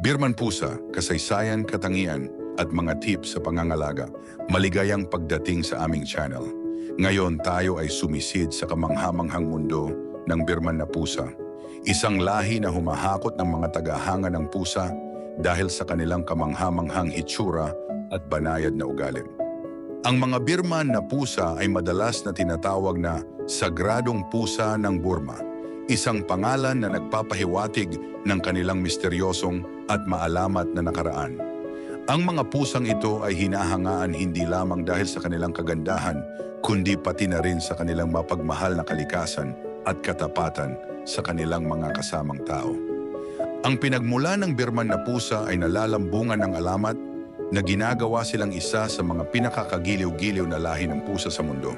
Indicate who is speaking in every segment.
Speaker 1: Birman Pusa, kasaysayan, katangian, at mga tips sa pangangalaga. Maligayang pagdating sa aming channel. Ngayon tayo ay sumisid sa kamanghamanghang mundo ng Birman na pusa. Isang lahi na humahakot ng mga tagahanga ng pusa dahil sa kanilang kamanghamanghang itsura at banayad na ugali. Ang mga Birman na pusa ay madalas na tinatawag na sagradong pusa ng Burma, isang pangalan na nagpapahiwatig ng kanilang misteryosong at maalamat na nakaraan. Ang mga pusang ito ay hinahangaan hindi lamang dahil sa kanilang kagandahan, kundi pati na rin sa kanilang mapagmahal na kalikasan at katapatan sa kanilang mga kasamang tao. Ang pinagmula ng Birman na pusa ay nalalambungan ng alamat na ginagawa silang isa sa mga pinakakagiliw-giliw na lahi ng pusa sa mundo.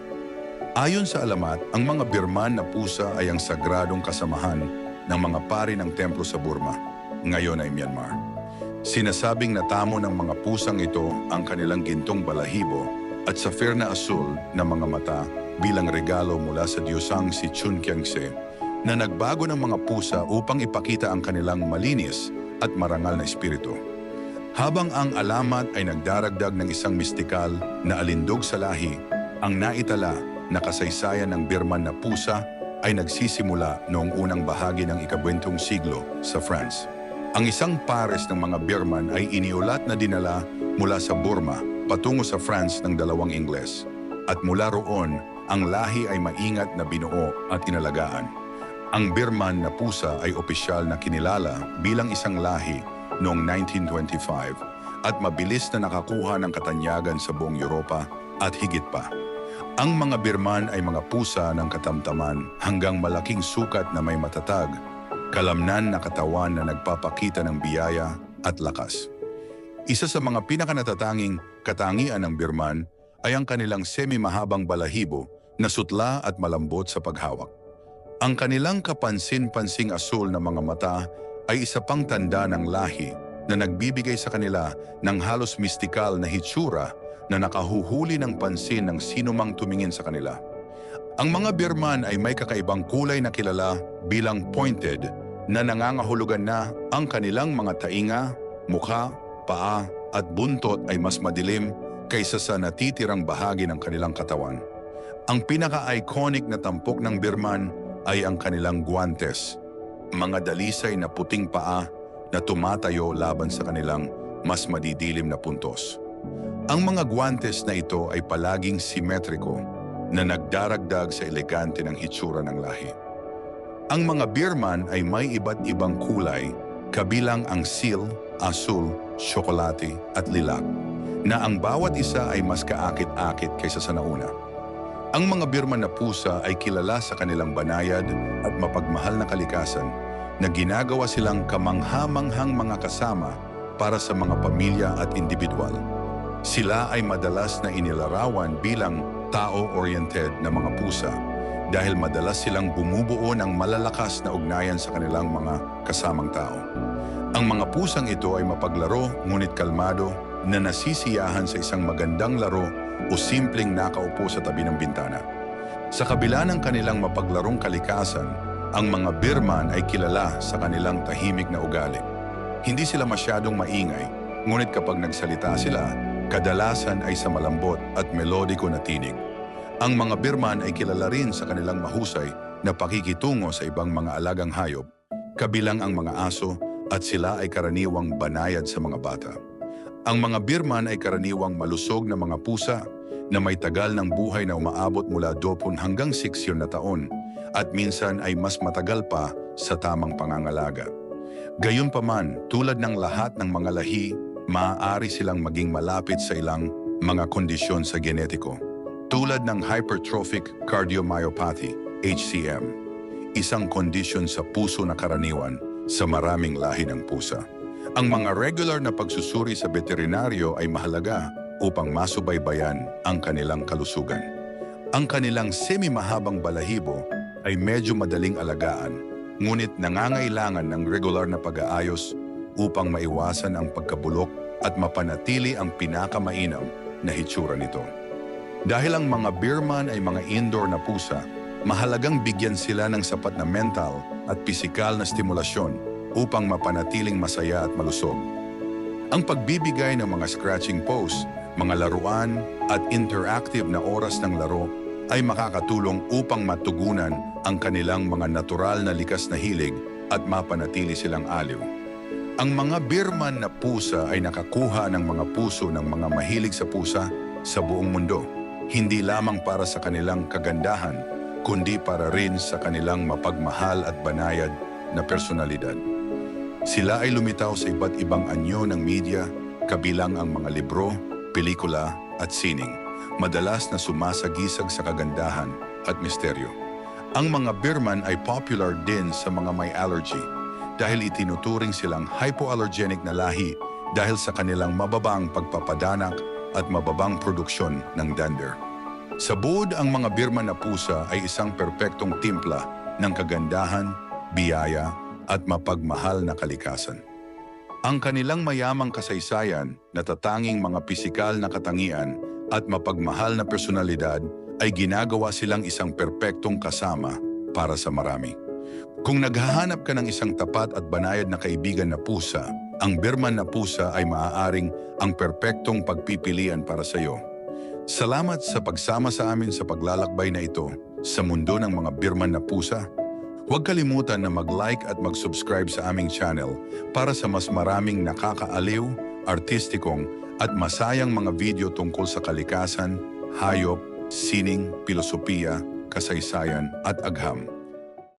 Speaker 1: Ayon sa alamat, ang mga Birman na pusa ay ang sagradong kasamahan ng mga pari ng templo sa Burma, ngayon ay Myanmar. Sinasabing natamo ng mga pusang ito ang kanilang gintong balahibo at safir na asul na mga mata bilang regalo mula sa Diyosang si Chun Kyangse na nagbago ng mga pusa upang ipakita ang kanilang malinis at marangal na espiritu. Habang ang alamat ay nagdaragdag ng isang mistikal na alindog sa lahi, ang naitala na kasaysayan ng Birman na pusa ay nagsisimula noong unang bahagi ng ikabwentong siglo sa France. Ang isang pares ng mga Birman ay iniulat na dinala mula sa Burma patungo sa France ng dalawang Ingles. At mula roon, ang lahi ay maingat na binuo at inalagaan. Ang Birman na pusa ay opisyal na kinilala bilang isang lahi noong 1925 at mabilis na nakakuha ng katanyagan sa buong Europa at higit pa. Ang mga Birman ay mga pusa ng katamtaman hanggang malaking sukat na may matatag, kalamnan na katawan na nagpapakita ng biyaya at lakas. Isa sa mga pinakanatatanging katangian ng Birman ay ang kanilang semi-mahabang balahibo na sutla at malambot sa paghawak. Ang kanilang kapansin-pansing asul na mga mata ay isa pang tanda ng lahi na nagbibigay sa kanila ng halos mistikal na hitsura na nakahuhuli ng pansin ng sinumang tumingin sa kanila. Ang mga Birman ay may kakaibang kulay na kilala bilang pointed na nangangahulugan na ang kanilang mga tainga, mukha, paa at buntot ay mas madilim kaysa sa natitirang bahagi ng kanilang katawan. Ang pinaka-iconic na tampok ng Birman ay ang kanilang guantes, mga dalisay na puting paa na tumatayo laban sa kanilang mas madidilim na puntos. Ang mga guantes na ito ay palaging simetriko na nagdaragdag sa elegante ng hitsura ng lahi. Ang mga Birman ay may iba't ibang kulay kabilang ang seal, asul, tsokolate at lilac na ang bawat isa ay mas kaakit-akit kaysa sa nauna. Ang mga Birman na pusa ay kilala sa kanilang banayad at mapagmahal na kalikasan na ginagawa silang kamanghamanghang mga kasama para sa mga pamilya at individual. Sila ay madalas na inilarawan bilang tao-oriented na mga pusa dahil madalas silang bumubuo ng malalakas na ugnayan sa kanilang mga kasamang tao. Ang mga pusang ito ay mapaglaro ngunit kalmado na nasisiyahan sa isang magandang laro o simpleng nakaupo sa tabi ng bintana. Sa kabila ng kanilang mapaglarong kalikasan, ang mga Birman ay kilala sa kanilang tahimik na ugali. Hindi sila masyadong maingay, ngunit kapag nagsalita sila, kadalasan ay sa malambot at melodiko na tinig. Ang mga Birman ay kilala rin sa kanilang mahusay na pakikitungo sa ibang mga alagang hayop, kabilang ang mga aso at sila ay karaniwang banayad sa mga bata. Ang mga Birman ay karaniwang malusog na mga pusa na may tagal ng buhay na umaabot mula 20 hanggang 6 na taon at minsan ay mas matagal pa sa tamang pangangalaga. Gayunpaman, tulad ng lahat ng mga lahi, maaari silang maging malapit sa ilang mga kondisyon sa genetiko. Tulad ng hypertrophic cardiomyopathy, HCM, isang kondisyon sa puso na karaniwan sa maraming lahi ng pusa. Ang mga regular na pagsusuri sa veterinaryo ay mahalaga upang masubaybayan ang kanilang kalusugan. Ang kanilang semi-mahabang balahibo ay medyo madaling alagaan, ngunit nangangailangan ng regular na pag-aayos upang maiwasan ang pagkabulok at mapanatili ang pinakamainam na hitsura nito. Dahil ang mga Birman ay mga indoor na pusa, mahalagang bigyan sila ng sapat na mental at pisikal na stimulasyon upang mapanatiling masaya at malusog. Ang pagbibigay ng mga scratching posts, mga laruan at interactive na oras ng laro ay makakatulong upang matugunan ang kanilang mga natural na likas na hilig at mapanatili silang aliw. Ang mga Birman na pusa ay nakakuha ng mga puso ng mga mahilig sa pusa sa buong mundo, hindi lamang para sa kanilang kagandahan, kundi para rin sa kanilang mapagmahal at banayad na personalidad. Sila ay lumitaw sa iba't ibang anyo ng media, kabilang ang mga libro, pelikula at sining, madalas na sumasagisag sa kagandahan at misteryo. Ang mga Birman ay popular din sa mga may allergy dahil itinuturing silang hypoallergenic na lahi dahil sa kanilang mababang pagpapadanak at mababang produksyon ng dander. Sa buod ang mga Birman na pusa ay isang perpektong timpla ng kagandahan, biyaya at mapagmahal na kalikasan. Ang kanilang mayamang kasaysayan, natatanging mga pisikal na katangian at mapagmahal na personalidad ay ginagawa silang isang perpektong kasama para sa marami. Kung naghahanap ka ng isang tapat at banayad na kaibigan na pusa, ang Birman na pusa ay maaaring ang perpektong pagpipilian para sa iyo. Salamat sa pagsama sa amin sa paglalakbay na ito sa mundo ng mga Birman na pusa. Huwag kalimutan na mag-like at mag-subscribe sa aming channel para sa mas maraming nakakaaliw, artistikong at masayang mga video tungkol sa kalikasan, hayop, sining, pilosopiya, kasaysayan at agham.